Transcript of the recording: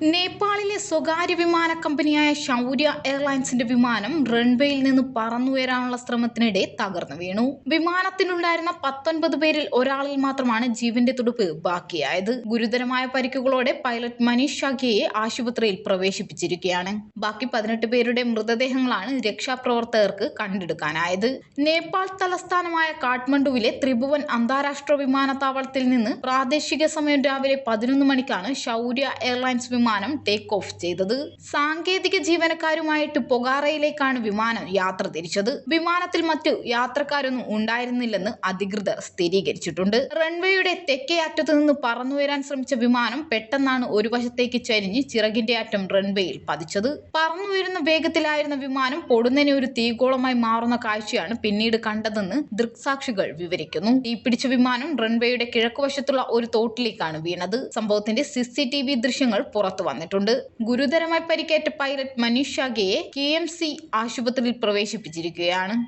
നേപ്പാളിലെ സ്വകാര്യ വിമാന കമ്പനിയായ ഷൗര്യ എയർലൈൻസിന്റെ വിമാനം റൺവേയിൽ നിന്ന് പറന്നുയരാനുള്ള ശ്രമത്തിനിടെ തകർന്നു വീണു. വിമാനത്തിലുണ്ടായിരുന്ന പത്തൊൻപത് പേരിൽ ഒരാളിൽ മാത്രമാണ് ജീവന്റെ തുടുപ്പ് ബാക്കിയായത്. ഗുരുതരമായ പരിക്കുകളോടെ പൈലറ്റ് മനീഷ് ഷാഖിയെ ആശുപത്രിയിൽ പ്രവേശിപ്പിച്ചിരിക്കുകയാണ്. ബാക്കി പതിനെട്ട് പേരുടെ മൃതദേഹങ്ങളാണ് രക്ഷാപ്രവർത്തകർക്ക് കണ്ടെടുക്കാനായത്. നേപ്പാൾ തലസ്ഥാനമായ കാഠ്മണ്ഡുവിലെ ത്രിഭുവൻ അന്താരാഷ്ട്ര വിമാനത്താവളത്തിൽ നിന്ന് പ്രാദേശിക സമയം രാവിലെ പതിനൊന്ന് മണിക്കാണ് ഷൗര്യ എയർലൈൻസ് വിമാനം ടേക്ക് ഓഫ് ചെയ്തത്. സാങ്കേതിക ജീവനക്കാരുമായിട്ട് പൊഗാറയിലേക്കാണ് വിമാനം യാത്ര തിരിച്ചത്. വിമാനത്തിൽ മറ്റു യാത്രക്കാരൊന്നും ഉണ്ടായിരുന്നില്ലെന്ന് അധികൃതർ സ്ഥിരീകരിച്ചിട്ടുണ്ട്. റൺവേയുടെ തെക്കേ അറ്റത്ത് നിന്ന് പറന്നുയരാൻ ശ്രമിച്ച വിമാനം പെട്ടെന്നാണ് ഒരു വശത്തേക്ക് ചരിഞ്ഞ് ചിറകിന്റെ അറ്റം റൺവേയിൽ പതിച്ചത്. പറന്നുയരുന്ന വേഗത്തിലായിരുന്ന വിമാനം പൊടുന്നനെ ഒരു തീകോളമായി മാറുന്ന കാഴ്ചയാണ് പിന്നീട് കണ്ടതെന്ന് ദൃക്സാക്ഷികൾ വിവരിക്കുന്നു. തീപിടിച്ച വിമാനം റൺവേയുടെ കിഴക്കുവശത്തുള്ള ഒരു തോട്ടിലേക്കാണ് വീണത്. സംഭവത്തിന്റെ സിസിടിവി ദൃശ്യങ്ങൾ ദൃശ്യങ്ങൾ പുറത്തു വന്നിട്ടുണ്ട്. ഗുരുതരമായി പരിക്കേറ്റ പൈലറ്റ് മനീഷ് ഷാഗയെ കെ എം സി ആശുപത്രിയിൽ പ്രവേശിപ്പിച്ചിരിക്കുകയാണ്.